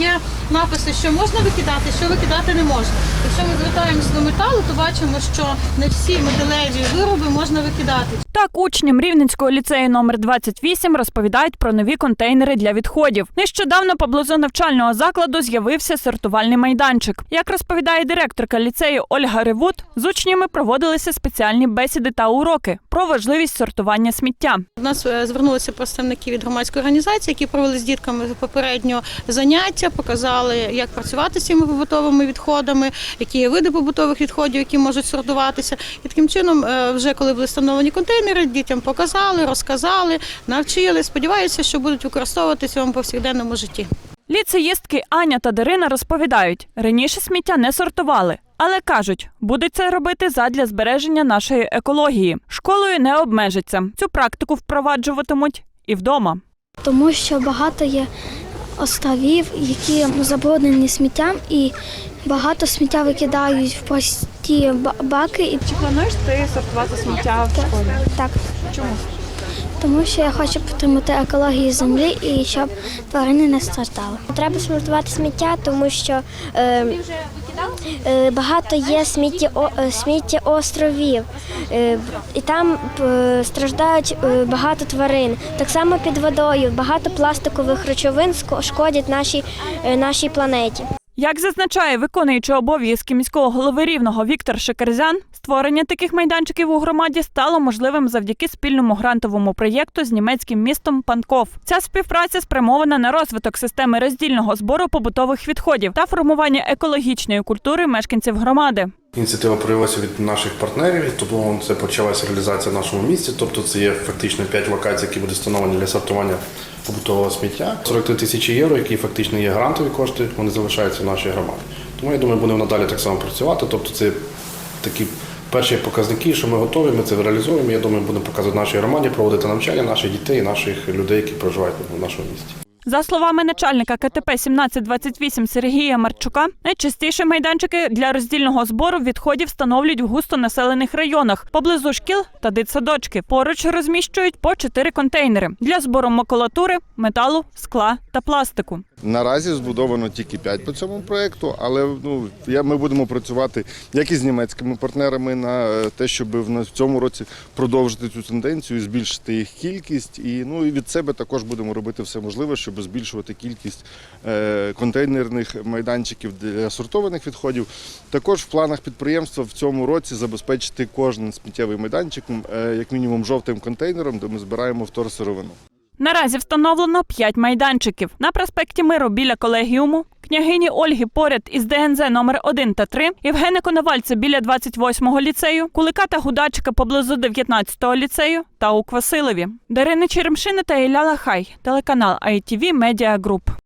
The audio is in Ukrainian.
є написи, що можна викидати, що викидати не можна. Якщо ми звертаємося до металу, то бачимо, що не всі металеві вироби можна викидати. Так, учням Рівненського ліцею номер 28 розповідають про нові контейнери для відходів. Нещодавно поблизу навчального закладу з'явився сортувальний майданчик. Як розповідає директорка ліцею Ольга Ревут, з учнями проводилися спеціальні бесіди та уроки про важливість сортування сміття. До нас е, звернулися представники від громадської організації, які провели з дітками попередньо заняття, показали, як працювати з цими побутовими відходами, які є види побутових відходів, які можуть сортуватися. І таким чином, е, вже коли були встановлені контейнери, дітям показали, розказали, навчили. Сподіваюся, що будуть використовуватися в цьому повсякденному житті. Ліцеїстки Аня та Дарина розповідають, раніше сміття не сортували. Але кажуть, будуть це робити задля збереження нашої екології. Школою не обмежаться. Цю практику впроваджуватимуть і вдома. тому що багато є островів, які ну, забруднені сміттям, і багато сміття викидають в прості ба- баки. І Чи плануєш ти сортувати сміття в школі? так, Чому? тому що я хочу підтримати екологію землі і щоб тварини не страждали. Треба сортувати сміття, тому що е, багато є смітті, смітті сміттєостровів, е, і там е, страждають е, багато тварин. Так само під водою багато пластикових речовин шкодять нашій, е, нашій планеті. Як зазначає виконуючий обов'язки міського голови рівного Віктор Шекерзян, створення таких майданчиків у громаді стало можливим завдяки спільному грантовому проєкту з німецьким містом Панков. Ця співпраця спрямована на розвиток системи роздільного збору побутових відходів та формування екологічної культури мешканців громади. Ініціатива проявилася від наших партнерів, тобто це почалася реалізація в нашому місті. Тобто це є фактично 5 локацій, які будуть встановлені для сортування побутового сміття. 43 тисячі євро, які фактично є грантові кошти, вони залишаються в нашій громаді. Тому я думаю, будемо надалі так само працювати. Тобто це такі перші показники, що ми готові, ми це реалізуємо. Я думаю, будемо показувати нашій громаді, проводити навчання наших дітей, наших людей, які проживають в нашому місті. За словами начальника КТП 1728 Сергія Марчука, найчастіше майданчики для роздільного збору відходів встановлюють в густонаселених районах поблизу шкіл та дитсадочки. Поруч розміщують по чотири контейнери для збору макулатури, металу, скла та пластику. Наразі збудовано тільки 5 по цьому проєкту, але ну, я, ми будемо працювати як і з німецькими партнерами на е, те, щоб в цьому році продовжити цю тенденцію, збільшити їх кількість. І, ну, і від себе також будемо робити все можливе, щоб збільшувати кількість е, контейнерних майданчиків для сортованих відходів. Також в планах підприємства в цьому році забезпечити кожен сміттєвий майданчик е, як мінімум жовтим контейнером, де ми збираємо вторсировину. Наразі встановлено 5 майданчиків на проспекті Миру біля колегіуму, княгині Ольги поряд із ДНЗ номер 1 та 3, Євгена Коновальця біля 28-го ліцею, Кулика та Гудачика поблизу 19-го ліцею та у Квасилові. Дарини Черемшини та Ілля Лахай, телеканал ITV Media Group.